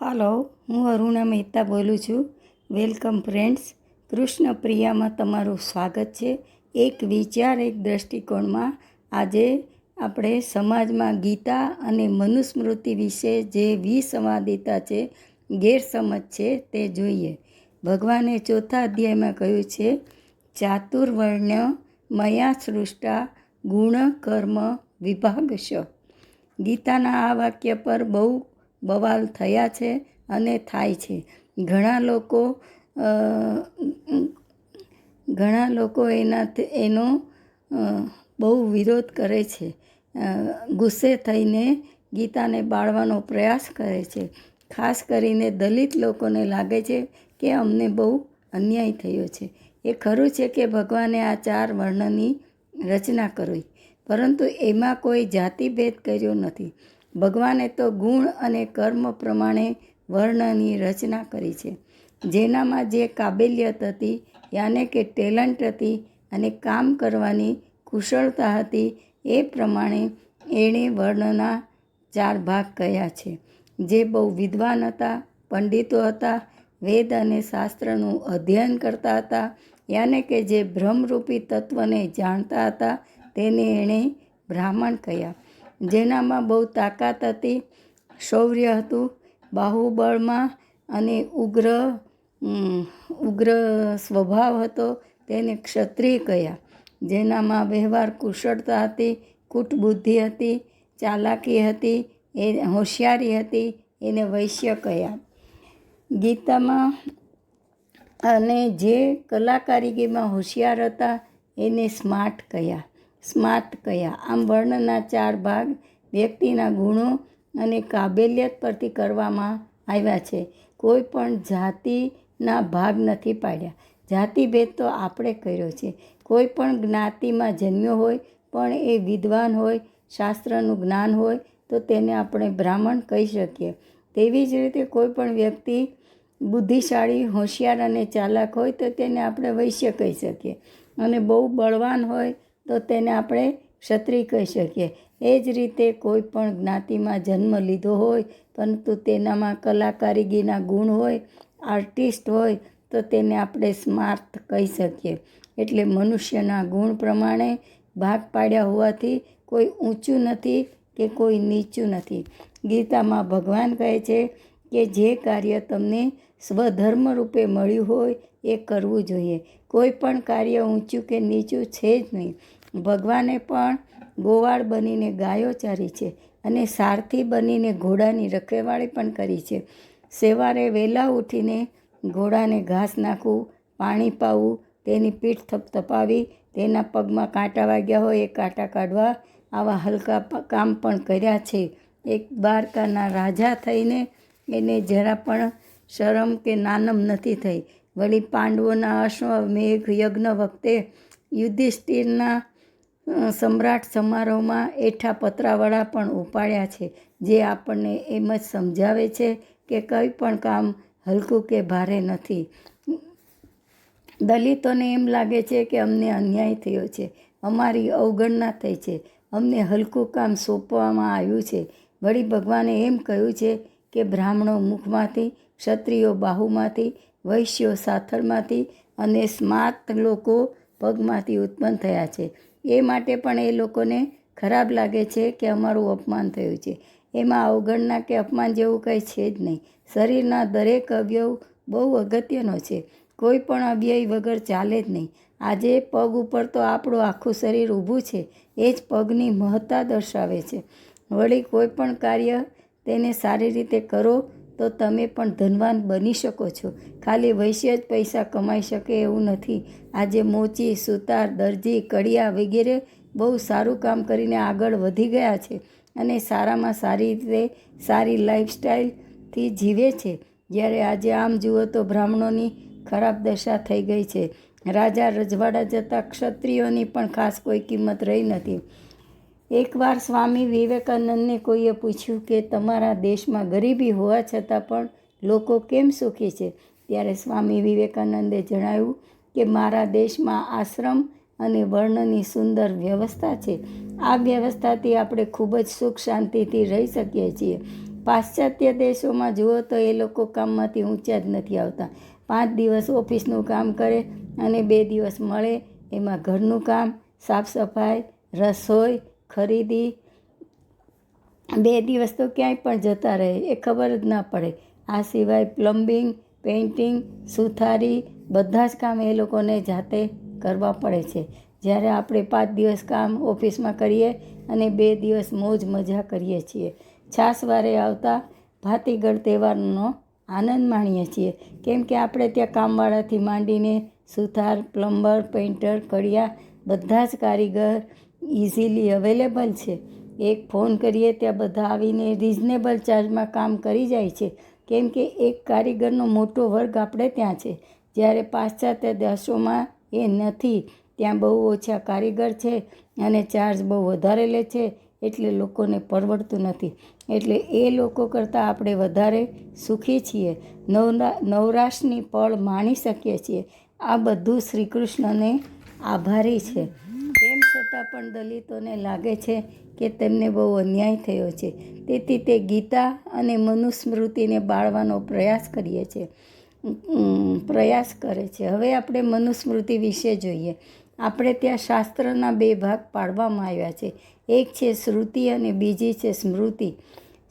હાલો, હું અરુણા મહેતા બોલું છું. Welcome friends. કૃષ્ણ પ્રિયામાં તમારું સ્વાગત છે. એક વિચાર એક દૃષ્ટિકોણમાં આજે આપણે સમાજમાં ગીતા અને મનુસ્મૃતિ વિશે જે વિસંવાદિતા છે, ગેરસમજ છે તે જોઈએ. ભગવાને ચોથા અધ્યાયમાં કહ્યું છે, ચાતુર્વર્ણ્ય મયા સૃષ્ટા ગુણ કર્મ વિભાગશ. ગીતાના આ વાક્ય પર બહુ બવાલ થયા છે અને થાય છે. ઘણા લોકો ઘણા લોકો એના એનો બહુ વિરોધ કરે છે. ગુસ્સે થઈને ગીતાને બાળવાનો પ્રયાસ કરે છે. ખાસ કરીને દલિત લોકોને લાગે છે કે અમને બહુ અન્યાય થયો છે. એ ખરું છે કે ભગવાને આ ચાર વર્ણની રચના કરી, પરંતુ એમાં કોઈ જાતિભેદ કર્યો નથી. ભગવાને તો ગુણ અને કર્મ પ્રમાણે વર્ણની રચના કરી છે. જેનામાં જે કાબેલિયત હતી યાને કે ટેલેન્ટ હતી અને કામ કરવાની કુશળતા હતી, એ પ્રમાણે એણે વર્ણના ચાર ભાગ કહ્યા છે. જે બહુ વિદ્વાન હતા, પંડિતો હતા, વેદ અને શાસ્ત્રનું અધ્યયન કરતા હતા, યાને કે જે ભ્રમરૂપી તત્વને જાણતા હતા, તેને એણે બ્રાહ્મણ કહ્યા જેનામાં બહુ તાકાત હતી, શૌર્ય હતું, બાહુબળમાં અને ઉગ્ર ઉગ્ર સ્વભાવ હતો તેને ક્ષત્રિય કહ્યા જેનામાં વ્યવહાર કુશળતા હતી, કૂટબુદ્ધિ હતી, ચાલાકી હતી, એ હોશિયારી હતી, એને વૈશ્ય કહ્યા ગીતામાં અને જે કલાકારીગીમાં હોશિયાર હતા, એને સ્માર્ટ કહ્યા સ્માર્ટ કયા? આમ વર્ણના ચાર ભાગ વ્યક્તિના ગુણો અને કાબેલિયત પરથી કરવામાં આવ્યા છે. કોઈ પણ જાતિના ભાગ નથી પાડ્યા. જાતિભેદ તો આપણે કર્યો છે. કોઈ પણ જ્ઞાતિમાં જન્મ્યો હોય, પણ એ વિદ્વાન હોય, શાસ્ત્રનું જ્ઞાન હોય, તો તેને આપણે બ્રાહ્મણ કહી શકીએ. તેવી જ રીતે કોઈ પણ વ્યક્તિ બુદ્ધિશાળી, હોશિયાર અને ચાલાક હોય, તો તેને આપણે વૈશ્ય કહી શકીએ. અને બહુ બળવાન હોય તો તેને આપણે ક્ષત્રિય કહી શકીએ. એ જ રીતે કોઈ પણ જ્ઞાતિમાં જન્મ લીધો હોય, પરંતુ તેનામાં કલાકારીગીના ગુણ હોય, આર્ટિસ્ટ હોય, તો તેને આપણે સ્માર્ટ કહી શકીએ. એટલે મનુષ્યના ગુણ પ્રમાણે ભાગ પાડ્યા હોવાથી કોઈ ઊંચું નથી કે કોઈ નીચું નથી. ગીતામાં ભગવાન કહે છે કે જે કાર્ય તમને સ્વધર્મ રૂપે મળ્યું હોય એ કરવું જોઈએ. કોઈ પણ કાર્ય ઊંચું કે નીચું છે જ નહીં. ભગવાને પણ ગોવાળ બનીને ગાયો ચારી છે અને સારથી બનીને ઘોડાની રખેવાળી પણ કરી છે. સવારે વહેલા ઉઠીને ઘોડાને ઘાસ નાખવું, પાણી પાવું, તેની પીઠ થપથપાવી તેના પગમાં કાંટા વાગ્યા હોય એ કાંટા કાઢવા, આવા હલકા કામ પણ કર્યા છે. એક દ્વારકાના રાજા થઈને એને જરા પણ શરમ કે નાનમ નથી થઈ. વળી પાંડવોના અશ્વમેઘ યજ્ઞ વખતે યુધિષ્ઠિરના સમ્રાટ સમારોહમાં એઠા પતરાવાળા પણ ઉપાડ્યા છે, જે આપણને એમ જ સમજાવે છે કે કંઈ પણ કામ હલકું કે ભારે નથી. દલિતોને એમ લાગે છે કે અમને અન્યાય થયો છે, અમારી અવગણના થઈ છે, અમને હલકું કામ સોંપવામાં આવ્યું છે. વળી ભગવાને એમ કહ્યું છે કે બ્રાહ્મણો મુખમાંથી, ક્ષત્રિયો બાહુમાંથી, વૈશ્યો સાથળમાંથી અને સ્માર્ટ લોકો પગમાંથી ઉત્પન્ન થયા છે. એ માટે પણ એ લોકોને ખરાબ લાગે છે કે અમારું અપમાન થયું છે. એમાં અવગણના કે અપમાન જેવું કંઈ છે જ નહીં. શરીરના દરેક અવયવ બહુ અગત્યનો છે. કોઈ પણ અવ્યય વગર ચાલે જ નહીં. આજે પગ ઉપર તો આપણું આખું શરીર ઊભું છે. એ જ પગની મહત્તા દર્શાવે છે. વળી કોઈ પણ કાર્ય તેને સારી રીતે કરો તો તમે પણ ધનવાન બની શકો છો. ખાલી વૈશ્ય જ પૈસા કમાઈ શકે એવું નથી. આજે મોચી, સુતાર, દરજી, કડિયા વગેરે બહુ સારું કામ કરીને આગળ વધી ગયા છે અને સારામાં સારી રીતે સારી લાઈફસ્ટાઈલથી જીવે છે. જ્યારે આજે આમ જુઓ તો બ્રાહ્મણોની ખરાબ દશા થઈ ગઈ છે. રાજા રજવાડા જતાં ક્ષત્રિયોની પણ ખાસ કોઈ કિંમત રહી નથી. એકવાર સ્વામી વિવેકાનંદને કોઈએ પૂછ્યું કે તમારા દેશમાં ગરીબી હોવા છતાં પણ લોકો કેમ સુખી છે, ત્યારે સ્વામી વિવેકાનંદે જણાવ્યું કે મારા દેશમાં આશ્રમ અને વર્ણની સુંદર વ્યવસ્થા છે. આ વ્યવસ્થાથી આપણે ખૂબ જ સુખ શાંતિથી રહી શકીએ છીએ. પાશ્ચાત્ય દેશોમાં જુઓ તો એ લોકો કામમાંથી ઊંચા જ નથી આવતા. પાંચ દિવસ ઓફિસનું કામ કરે અને બે દિવસ મળે, એમાં ઘરનું કામ, સાફ સફાઈ, રસોઈ ખરીદી બે દિવસ તો ક્યાંય પણ જતા રહે, એ ખબર જ ના પડે. આ સિવાય પ્લમ્બિંગ, પેઇન્ટિંગ, સુથારી બધા જ કામ એ લોકોને જાતે કરવા પડે છે. જ્યારે આપણે પાંચ દિવસ કામ ઓફિસમાં કરીએ અને બે દિવસ મોજ મજા કરીએ છીએ. છાસવારે આવતા ભાતીગળ તહેવારનો આનંદ માણીએ છીએ. કેમ કે આપણે ત્યાં કામવાળાથી માંડીને સુથાર, પ્લમ્બર, પેઇન્ટર, કડિયા, બધા જ કારીગર ઇઝીલી અવેલેબલ છે. એક ફોન કરીએ ત્યાં બધા આવીને રિઝનેબલ ચાર્જમાં કામ કરી જાય છે. કેમ કે એક કારીગરનો મોટો વર્ગ આપણે ત્યાં છે. જ્યારે પાશ્ચાત્ય દેશોમાં એ નથી. ત્યાં બહુ ઓછા કારીગર છે અને ચાર્જ બહુ વધારે લે છે. એટલે લોકોને પરવડતું નથી. એટલે એ લોકો કરતાં આપણે વધારે સુખી છીએ. નવરા, નવરાશની પળ માણી શકીએ છીએ. આ બધું શ્રી કૃષ્ણને આભારી છે. છતાં પણ દલિતોને લાગે છે કે તેમને બહુ અન્યાય થયો છે. તેથી તે ગીતા અને મનુસ્મૃતિને બાળવાનો પ્રયાસ કરીએ છીએ પ્રયાસ કરે છે. હવે આપણે મનુસ્મૃતિ વિશે જોઈએ. આપણે ત્યાં શાસ્ત્રના બે ભાગ પાડવામાં આવ્યા છે. એક છે શ્રુતિ અને બીજી છે સ્મૃતિ.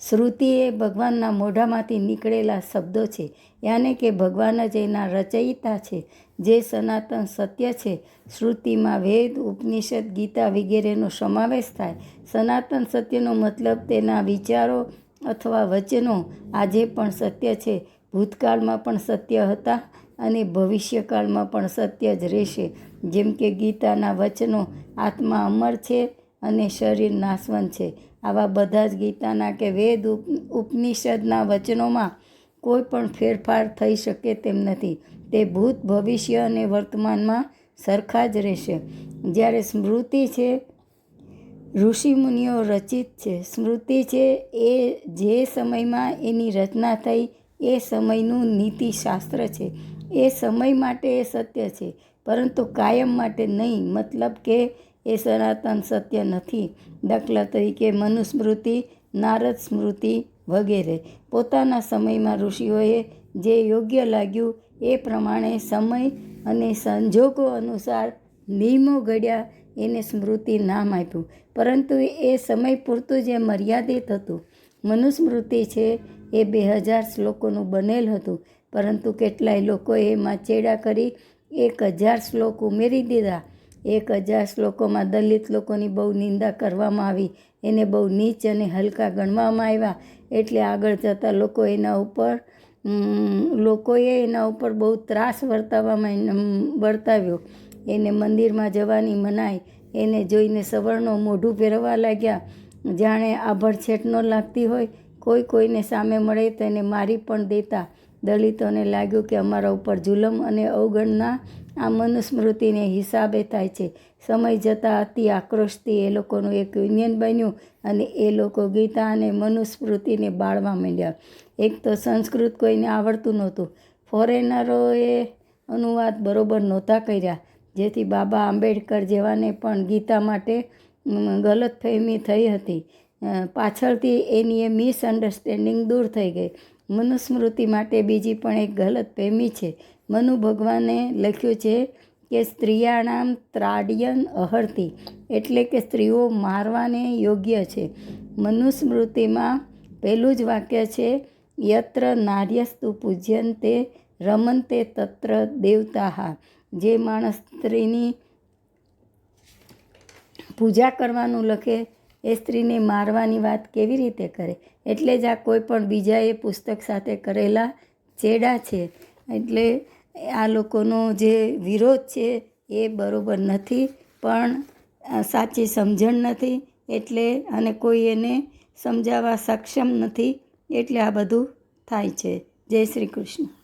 શ્રુતિ એ ભગવાનના મોઢામાંથી નીકળેલા શબ્દો છે. યાને કે ભગવાન જ એના રચયિતા છે. જે સનાતન સત્ય છે, શ્રુતિમાં વેદ, ઉપનિષદ, ગીતા વગેરેનો સમાવેશ થાય. સનાતન સત્યનો મતલબ તેના વિચારો અથવા વચનો આજે પણ સત્ય છે. ભૂતકાળમાં પણ સત્ય હતા અને ભવિષ્યકાળમાં પણ સત્ય જ રહેશે. જેમ કે ગીતાના વચનો, આત્મા અમર છે અને શરીર નાશવંત છે. આવા બધા જ ગીતાના કે વેદ ઉપનિષદના વચનોમાં કોઈ પણ ફેરફાર થઈ શકે તેમ નથી. તે ભૂત ભવિષ્ય અને વર્તમાનમાં સરખા જ રહેશે. જ્યારે સ્મૃતિ છે, ઋષિમુનિઓ રચિત છે. સ્મૃતિ છે, એ જે સમયમાં એની રચના થઈ, એ સમયનું નીતિશાસ્ત્ર છે. એ સમય માટે એ સત્ય છે, પરંતુ કાયમ માટે નહીં. મતલબ કે એ સનાતન સત્ય નથી. દાખલા તરીકે મનુસ્મૃતિ, નારદ સ્મૃતિ વગેરે. પોતાના સમયમાં ઋષિઓએ જે યોગ્ય લાગ્યું એ પ્રમાણે સમય અને સંજોગો અનુસાર નિયમો ઘડ્યા એને સ્મૃતિ નામ આપ્યું. પરંતુ એ સમય પૂરતું જે મર્યાદિત હતું. મનુસ્મૃતિ છે એ બે હજાર શ્લોકોનું બનેલ હતું. પરંતુ કેટલાય લોકોએ એમાં ચેડા કરી એક હજાર શ્લોક ઉમેરી દીધા. એક હજાર શ્લોકોમાં દલિત લોકોની બહુ નિંદા કરવામાં આવી. એને બહુ નીચ અને હલકા ગણવામાં આવ્યા. એટલે આગળ જતાં લોકો એના ઉપર લોકોએ એના ઉપર બહુ ત્રાસ વર્તાવવામાં વર્તાવ્યો. એને મંદિરમાં જવાની મનાઈ, એને જોઈને સવર્ણો મોઢું ફેરવવા લાગ્યા. જાણે આભડછેટ ન લાગતી હોય, કોઈ કોઈને સામે મળે તો એને મારી પણ દેતા. દલિતોને લાગ્યું કે અમારા ઉપર જુલમ અને અવગણના આ મનુસ્મૃતિને હિસાબે થાય છે. સમય જતાં અતિ આક્રોશથી એ લોકોનું એક યુનિયન બન્યું અને એ લોકો ગીતા અને મનુસ્મૃતિને બાળવા માંડ્યા. એક તો સંસ્કૃત કોઈને આવડતું નહોતું. ફોરેનરોએ અનુવાદ બરોબર નહોતા કર્યા. જેથી બાબા આંબેડકર જેવાને પણ ગીતા માટે ગલતફહેમી થઈ હતી. પાછળથી એની એ મિસઅન્ડરસ્ટેન્ડિંગ દૂર થઈ ગઈ. મનુસ્મૃતિ માટે બીજી પણ એક ગલતફહેમી છે. મનુ ભગવાને લખ્યું છે કે સ્ત્રીયાણામ ત્રાડિયન અહર્તી, એટલે કે સ્ત્રીઓ મારવાને યોગ્ય છે. મનુસ્મૃતિમાં પહેલું જ વાક્ય છે, યત્ર નાર્યસ્તુ પૂજ્યંતે રમંતે તત્ર દેવતાહા. જે માણસ સ્ત્રીની પૂજા કરવાનું લખે, એ સ્ત્રીને મારવાની વાત કેવી રીતે કરે? એટલે જ આ કોઈ પણ બીજાએ પુસ્તક સાથે કરેલા ચેડા છે. એટલે આ લોકોનો જે વિરોધ છે એ બરાબર નથી, પણ સાચી સમજણ નથી, એટલે, અને કોઈ એને સમજાવવા સક્ષમ નથી, એટલે આ બધું થાય છે. જય શ્રી કૃષ્ણ.